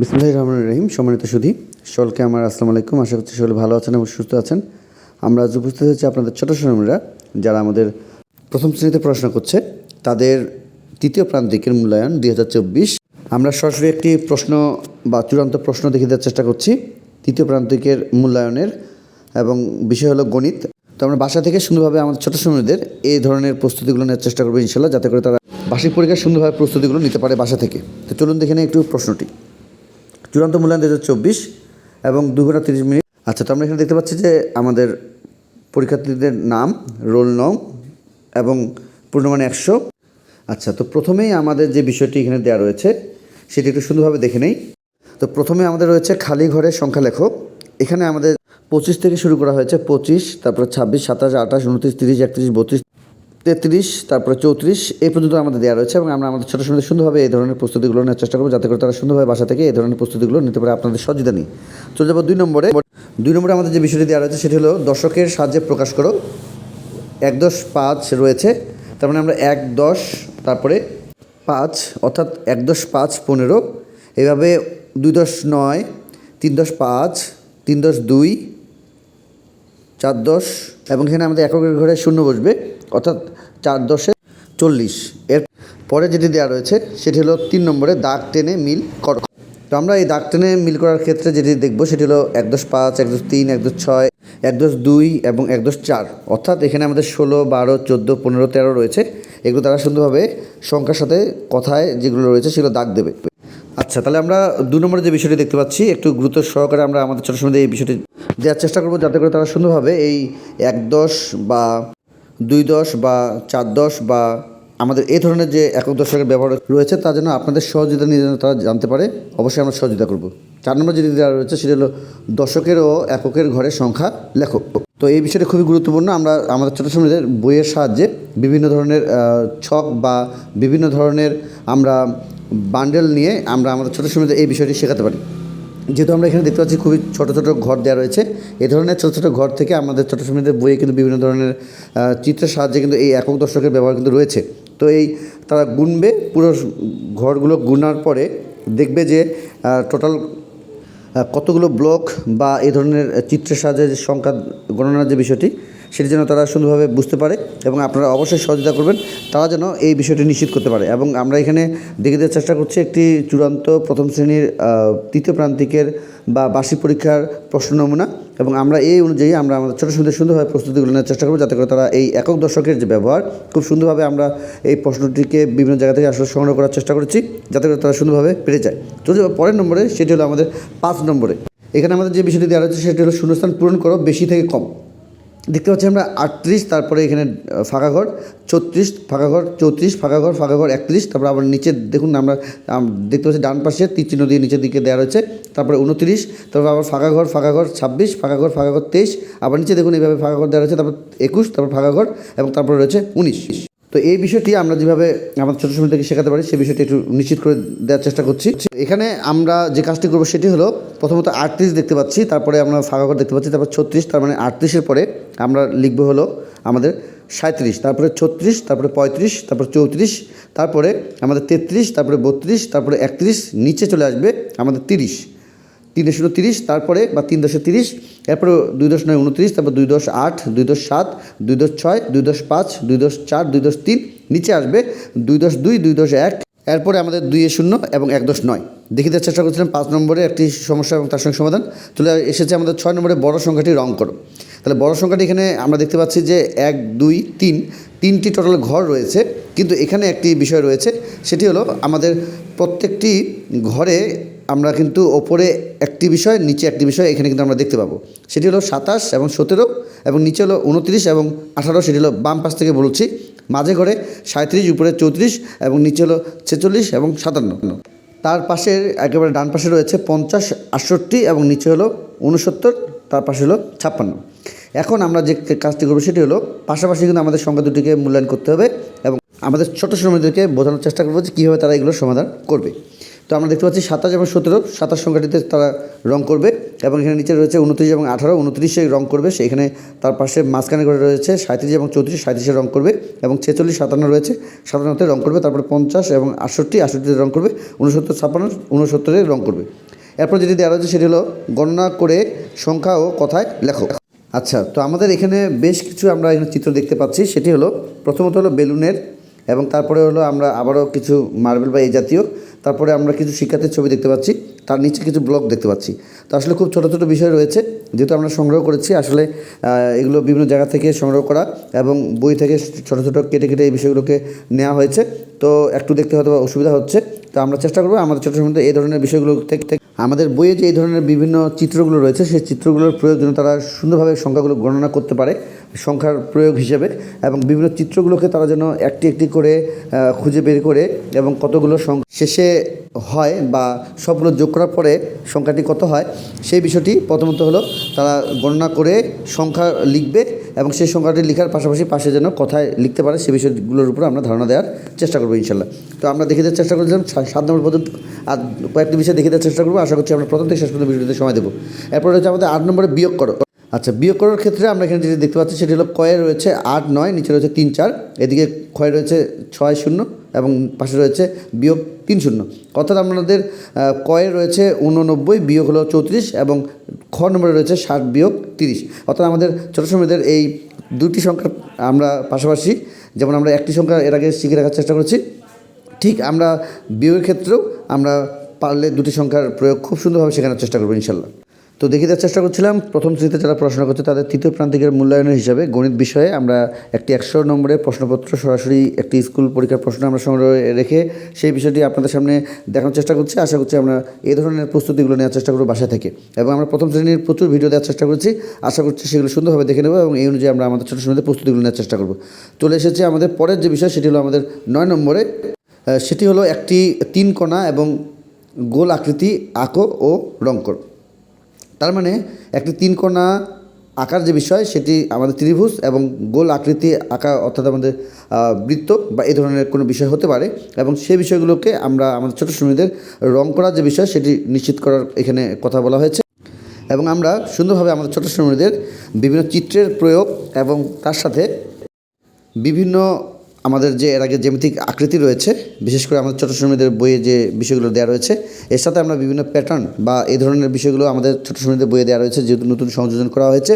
বিসমুল্লাহ রহমান রহিম, সম্মানিত সুধী। সকলকে আমার আসসালামু আলাইকুম। আশা করছি সকলে ভালো আছেন এবং সুস্থ আছেন। আমরা আজ উপস্থিত হয়েছি আপনাদের ছোট শ্রমিকরা যারা আমাদের প্রথম শ্রেণীতে পড়াশোনা করছে। তাদের তৃতীয় প্রান্তিকের মূল্যায়ন দুই হাজার চব্বিশ। আমরা সরাসরি একটি প্রশ্ন বা চূড়ান্ত প্রশ্ন দেখে দেওয়ার চেষ্টা করছি, তৃতীয় প্রান্তিকের মূল্যায়নের এবং বিষয় হলো গণিত। তো আমরা বাসা থেকে সুন্দরভাবে আমাদের ছোটো শ্রমিকদের এই ধরনের প্রস্তুতিগুলো নেওয়ার চেষ্টা করব ইনশাল্লাহ যাতে করে তারা বার্ষিক পরীক্ষার সুন্দরভাবে প্রস্তুতিগুলো নিতে পারে বাসা থেকে। তো চলুন দেখে একটু প্রশ্নটি। চূড়ান্ত মূল্যায়ন দু হাজার চব্বিশ এবং দু ঘণ্টা তিরিশ মিনিট। আচ্ছা তো আমরা এখানে দেখতে পাচ্ছি যে আমাদের পরীক্ষার্থীদের নাম, রোল নং এবং পূর্ণমান একশো। আচ্ছা তো প্রথমেই আমাদের যে বিষয়টি এখানে দেওয়া রয়েছে, সেটি একটু সুন্দরভাবে দেখে নেই। তো প্রথমে আমাদের রয়েছে খালি ঘরের সংখ্যা লেখো এখানে আমাদের পঁচিশ থেকে শুরু করা হয়েছে পঁচিশ, তারপরে ছাব্বিশ, সাতাশ, আঠাশ, উনত্রিশ, তিরিশ, একত্রিশ, বত্রিশ। তেত্রিশ, তারপরে চৌত্রিশ এই পর্যন্ত আমাদের দেওয়া রয়েছে এবং আমরা আমাদের ছোটো সময় সুন্দরভাবে এই ধরনের প্রস্তুতিগুলো নেওয়ার চেষ্টা করব, যাতে করে তারা সুন্দরভাবে বাসা থেকে এই ধরনের প্রস্তুতিগুলো নিতে পারে আপনাদের সহযোগিতা নিয়ে। চলে যাব দুই নম্বরে। দুই নম্বরে আমাদের যে বিষয়টি দেওয়া রয়েছে সেটি হলো দর্শকের সাহায্যে প্রকাশ করো। এক দশ পাঁচ রয়েছে, তার মানে আমরা এক দশ, তারপরে পাঁচ, অর্থাৎ এক দশ পাঁচ পনেরো, এভাবে দুই দশ নয়, তিন দশ পাঁচ, তিন দশ দুই, চার দশ, এবং এখানে আমাদের এককের ঘরে শূন্য বসবে, অর্থাৎ চার দশে চল্লিশ। এর পরে যেটি দেওয়া রয়েছে, সেটি হলো তিন নম্বরে দাগ টেনে মিল কর। তো আমরা এই দাগ টেনে মিল করার ক্ষেত্রে যেটি দেখব, সেটি হলো এক দশ পাঁচ, এক দশ তিন, এক দশ ছয়, এক দশ দুই এবং এক দশ চার। অর্থাৎ এখানে আমাদের ষোলো, বারো, চোদ্দ, পনেরো, তেরো রয়েছে। এগুলো তারা সুন্দরভাবে সংখ্যার সাথে কথায় যেগুলো রয়েছে, সেগুলো দাগ দেবে। আচ্ছা তাহলে আমরা দু নম্বরে যে বিষয়টি দেখতে পাচ্ছি, একটু গুরুত্ব সহকারে আমরা আমাদের ছোটো সময় এই বিষয়টি দেওয়ার চেষ্টা করব, যাতে করে তারা সুন্দরভাবে এই এক দশ বা দুই দশ বা চার দশ বা আমাদের এই ধরনের যে একক দশকের ব্যবহার রয়েছে, তা যেন আপনাদের সহযোগিতা নিয়ে যেন তারা জানতে পারে, অবশ্যই আমরা সহযোগিতা করব। চার নম্বর যেটি দেওয়া রয়েছে, সেটা হলো দশকের ও এককের ঘরের সংখ্যা লেখো তো এই বিষয়টা খুবই গুরুত্বপূর্ণ। আমরা আমাদের ছোটো সময়দের বইয়ের সাহায্যে বিভিন্ন ধরনের ছক বা বিভিন্ন ধরনের আমরা বান্ডেল নিয়ে আমরা আমাদের ছোটো সময়দের এই বিষয়টি শেখাতে পারি। যেহেতু আমরা এখানে দেখতে পাচ্ছি খুবই ছোটো ছোটো ঘর দেওয়া রয়েছে, এ ধরনের ছোটো ছোটো ঘর থেকে আমাদের ছোটো সময়দের বইয়ে কিন্তু বিভিন্ন ধরনের চিত্রের সাহায্যে কিন্তু এই একক দর্শকের ব্যবহার কিন্তু রয়েছে। তো এই তারা গুনবে, পুরো ঘরগুলো গুনার পরে দেখবে যে টোটাল কতগুলো ব্লক বা এ ধরনের চিত্রের সাহায্যে সংখ্যা গণনার যে বিষয়টি সেটি যেন তারা সুন্দরভাবে বুঝতে পারে এবং আপনারা অবশ্যই সহযোগিতা করবেন, তারা যেন এই বিষয়টি নিশ্চিত করতে পারে। এবং আমরা এখানে দেখে দেওয়ার চেষ্টা করছি একটি চূড়ান্ত প্রথম শ্রেণির তৃতীয় প্রান্তিকের বা বার্ষিক পরীক্ষার প্রশ্ন নমুনা এবং আমরা এই অনুযায়ী আমরা আমাদের ছোটো সুন্দর সুন্দরভাবে প্রস্তুতিগুলো নেওয়ার চেষ্টা করব যাতে করে তারা এই একক দর্শকের যে ব্যবহার, খুব সুন্দরভাবে আমরা এই প্রশ্নটিকে বিভিন্ন জায়গা থেকে আসলে সংগ্রহ করার চেষ্টা করেছি যাতে করে তারা সুন্দরভাবে পেরে যায়। চলে পরের নম্বরে সেটি হলো আমাদের পাঁচ নম্বরে। এখানে আমাদের যে বিষয়টি দেওয়া রয়েছে সেটি হলো শূন্যস্থান পূরণ করো, বেশি থেকে কম। দেখতে পাচ্ছি আমরা আটত্রিশ, তারপরে এখানে ফাঁকা ঘর ছত্রিশ ফাঁকা ঘর, চৌত্রিশ, ফাঁকা ঘর ফাঁকা ঘর, একত্রিশ, তারপরে আবার নিচে দেখুন আমরা দেখতে পাচ্ছি ডান পাশে তীর নদী নিচের দিকে দেওয়া রয়েছে, তারপরে উনত্রিশ, তারপর আবার ফাঁকা ঘর ফাঁকা ঘর, ছাব্বিশ, ফাঁকা ঘর ফাঁকা ঘর, তেইশ, আবার নিচে দেখুন এইভাবে ফাঁকা ঘর দেওয়া রয়েছে, তারপর একুশ, তারপর ফাঁকা ঘর, এবং তারপরে রয়েছে উনিশ। তো এই বিষয়টি আমরা যেভাবে আমাদের ছোটো সময় থেকে শেখাতে পারি সেই বিষয়টি একটু নিশ্চিত করে দেওয়ার চেষ্টা করছি। এখানে আমরা যে কাজটি করব সেটি হলো, প্রথমত আটত্রিশ দেখতে পাচ্ছি, তারপরে আমরা ফাঁকা ঘর দেখতে পাচ্ছি, তারপর ছত্রিশ, তার মানে আটত্রিশের পরে আমরা লিখব হলো আমাদের সাঁত্রিশ তারপরে ছত্রিশ, তারপরে পঁয়ত্রিশ, তারপর চৌত্রিশ, তারপরে আমাদের তেত্রিশ, তারপরে বত্রিশ, তারপরে একত্রিশ, নিচে চলে আসবে আমাদের তিরিশ। তিন দশমিক তিরিশ, তারপরে বা তিন দশে তিরিশ এরপরে দুই দশ নয়, উনত্রিশ, তারপর দুই দশ আট, দুই দশ সাত, দুই দশ ছয়, দুই দশ পাঁচ, দুই দশ চার, দুই দশ তিন, নিচে আসবে দুই দশ দুই দুই দশ এক। এরপরে আমাদের দুই শূন্য এবং এক দশ নয়। দেখে দেওয়ার চেষ্টা করছিলাম পাঁচ নম্বরে একটি সমস্যা এবং তার সঙ্গে সমাধান। চলে এসেছে আমাদের ছয় নম্বরে বড় সংখ্যাটি রং করো। তাহলে বড় সংখ্যাটি এখানে আমরা দেখতে পাচ্ছি যে এক, দুই, তিন, তিনটি টোটাল ঘর রয়েছে। কিন্তু এখানে একটি বিষয় রয়েছে, সেটি হলো আমাদের প্রত্যেকটি ঘরে আমরা কিন্তু ওপরে একটি বিষয়, নিচে একটি বিষয়, এখানে কিন্তু আমরা দেখতে পাবো। সেটি হলো সাতাশ এবং সতেরো এবং নিচে হলো উনত্রিশ এবং আঠারো, সেটি হলো বাম পাশ থেকে বলছি। মাঝে ঘরে সাঁত্রিশ উপরে চৌত্রিশ এবং নিচে হলো ছেচল্লিশ এবং সাতান্ন। তার পাশের, একেবারে ডান পাশে রয়েছে পঞ্চাশ, আটষট্টি এবং নিচে হলো উনসত্তর তার পাশে হলো ছাপ্পান্ন। এখন আমরা যে কাজটি করব সেটি হলো পাশাপাশি কিন্তু আমাদের সংখ্যা দুটিকে মূল্যায়ন করতে হবে এবং আমাদের ছোটো শ্রমিকদেরকে বোঝানোর চেষ্টা করব যে কীভাবে তারা এগুলোর সমাধান করবে। তো আমরা দেখতে পাচ্ছি সাতাশ এবং সতেরো, সাতাশ সংখ্যাটিতে তারা রং করবে এবং এখানে নিচে রয়েছে উনত্রিশ এবং আঠারো, উনত্রিশে রং করবে সেখানে তার পাশে মাঝখানে করে রয়েছে সাঁত্রিশ এবং চৌত্রিশ সাঁত্রিশে রং করবে এবং ছেচল্লিশ, সাতান্ন রয়েছে, সাতান্নতে রং করবে, তারপরে পঞ্চাশ এবং আটষট্টি, আটষট্টিতে রং করবে, উনসত্তর, ছাপ্পান্ন, উনসত্তরে রং করবে। এরপর যেটি দেওয়া রয়েছে সেটি হলো গণনা করে সংখ্যা ও কথায় লেখো আচ্ছা তো আমাদের এখানে বেশ কিছু আমরা এখানে চিত্র দেখতে পাচ্ছি, সেটি হলো প্রথমত হলো বেলুনের এবং তারপরে হলো আমরা আবারও কিছু মার্বেল বা এই জাতীয়, তারপরে আমরা কিছু শিক্ষার্থীর ছবি দেখতে পাচ্ছি, তার নিচে কিছু ব্লক দেখতে পাচ্ছি। তো আসলে খুব ছোটো ছোটো বিষয় রয়েছে, যেহেতু আমরা সংগ্রহ করেছি, আসলে এগুলো বিভিন্ন জায়গা থেকে সংগ্রহ করা এবং বই থেকে ছোটো ছোটো কেটে কেটে এই বিষয়গুলোকে নেওয়া হয়েছে। তো একটু দেখতে হয়তো অসুবিধা হচ্ছে, তো আমরা চেষ্টা করব আমাদের ছোটো সময় এই ধরনের বিষয়গুলো থেকে আমাদের বইয়ে যে এই ধরনের বিভিন্ন চিত্রগুলো রয়েছে, সেই চিত্রগুলোর প্রয়োগ যেন তারা সুন্দরভাবে সংখ্যাগুলো গণনা করতে পারে। সংখ্যার প্রয়োগ হিসেবে এবং বিভিন্ন চিত্রগুলোকে তারা যেন একটি একটি করে খুঁজে বের করে এবং কতগুলো শেষে হয় বা সবগুলো যোগ করার পরে সংখ্যাটি কত হয়, সেই বিষয়টি প্রথমত হলো তারা গণনা করে সংখ্যা লিখবে এবং সেই সংখ্যাটি লেখার পাশাপাশি পাশে যেন কথায় লিখতে পারে সেই বিষয়গুলোর উপর আমরা ধারণা দেওয়ার চেষ্টা করব ইনশাল্লাহ। তো আমরা দেখে দেওয়ার চেষ্টা করেছিলাম সাত নম্বর পর্যন্ত আর কয়েকটি বিষয় দেখে দেওয়ার চেষ্টা করব। আশা করছি আমরা প্রথম থেকে শেষ পর্যন্ত ভিডিওতে সময় দেবো। এরপর হচ্ছে আমাদের আট নম্বরে বিয়োগ করো। আচ্ছা বিয়োগ করার ক্ষেত্রে আমরা এখানে যেটি দেখতে পাচ্ছি সেটি হলো কয়ে রয়েছে আট, নয়, নিচে রয়েছে তিন, চার, এদিকে ক্ষয় রয়েছে ছয়, শূন্য এবং পাশে রয়েছে বিয়োগ তিন, শূন্য। অর্থাৎ আপনাদের কয়ে রয়েছে উননব্বই, বিয়োগ হলো চৌত্রিশ এবং খ নম্বরে রয়েছে ষাট বিয়োগ তিরিশ। অর্থাৎ আমাদের ছোটো সময়দের এই দুটি সংখ্যা আমরা পাশাপাশি, যেমন আমরা একটি সংখ্যা এর আগে শিখে রাখার চেষ্টা করেছি, ঠিক আমরা বিয়োগের ক্ষেত্রেও আমরা পারলে দুটি সংখ্যার প্রয়োগ খুব সুন্দরভাবে শেখানোর চেষ্টা করব, ইনশাল্লাহ। তো দেখে দেওয়ার চেষ্টা করছিলাম। প্রথম শ্রেণীতে যারা পড়াশোনা করছে, তাদের তৃতীয় প্রান্তিকের মূল্যায়নের হিসাবে গণিত বিষয়ে আমরা একটি একশো নম্বরের প্রশ্নপত্র, সরাসরি একটি স্কুল পরীক্ষার প্রশ্ন আমরা সংগ্রহ রেখে সেই বিষয়টি আপনাদের সামনে দেখানোর চেষ্টা করছি। আশা করছি আমরা এই ধরনের প্রস্তুতিগুলো নেওয়ার চেষ্টা করব বাসায় থেকে। এবং আমরা প্রথম শ্রেণির প্রচুর ভিডিও দেওয়ার চেষ্টা করছি। আশা করছি সেগুলো সুন্দরভাবে দেখে নেব এবং এই অনুযায়ী আমরা আমাদের ছোটো শ্রেণীতে প্রস্তুতিগুলো নেওয়ার চেষ্টা করব। চলে এসেছে আমাদের পরের যে বিষয়, সেটি হলো আমাদের নয় নম্বরে। সেটি হলো একটি তিন কোণা এবং গোল আকৃতি আঁকো ও রং করো তার মানে একটি তিন কোণা আকার যে বিষয়, সেটি আমাদের ত্রিভুজ এবং গোল আকৃতি আঁকা অর্থাৎ আমাদের বৃত্ত বা এই ধরনের কোনো বিষয় হতে পারে এবং সেই বিষয়গুলোকে আমরা আমাদের ছোটো শ্রেণীদের রং করার যে বিষয়, সেটি নিশ্চিত করার এখানে কথা বলা হয়েছে। এবং আমরা সুন্দরভাবে আমাদের ছোটো শ্রেণীদের বিভিন্ন চিত্রের প্রয়োগ এবং তার সাথে বিভিন্ন আমাদের যে, এর আগে জ্যামিতিক আকৃতি রয়েছে, বিশেষ করে আমাদের ছোটো শ্রমিকদের বইয়ে যে বিষয়গুলো দেওয়া রয়েছে, এর সাথে আমরা বিভিন্ন প্যাটার্ন বা এই ধরনের বিষয়গুলো আমাদের ছোটো শ্রমিকদের বইয়ে দেওয়া রয়েছে, যেহেতু নতুন সংযোজন করা হয়েছে।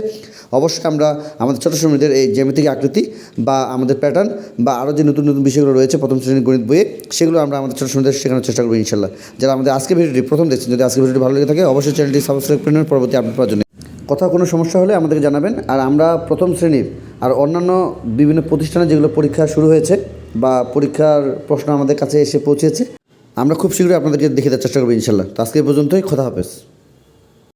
অবশ্যই আমরা আমাদের ছোটো শ্রমিকদের এই জ্যামিতিক আকৃতি বা আমাদের প্যাটার্ন বা আরও যে নতুন নতুন বিষয়গুলো রয়েছে প্রথম শ্রেণির গণিত বইয়ে, সেগুলো আমরা আমাদের ছোটো শ্রমিকদের শেখানোর চেষ্টা করব ইনশাল্লাহ। যারা আমাদের আজকে ভিডিওটি, প্রথম দেখছেন, যদি আজকে ভিডিওটি ভালো লেগে থাকে, অবশ্যই চ্যানেলটি সাবস্ক্রাইব করে নেবেন। পরবর্তী আপডেট পাওয়ার জন্য কোথাও কোনো সমস্যা হলে আমাদেরকে জানাবেন। আর আমরা প্রথম শ্রেণির আর অন্যান্য বিভিন্ন প্রতিষ্ঠানে যেগুলো পরীক্ষা শুরু হয়েছে বা পরীক্ষার প্রশ্ন আমাদের কাছে এসে পৌঁছেছে, আমরা খুব শীঘ্রই আপনাদেরকে দেখে দেওয়ার চেষ্টা করব ইনশাল্লাহ। তো আজকে পর্যন্তই কথা হাফেজ।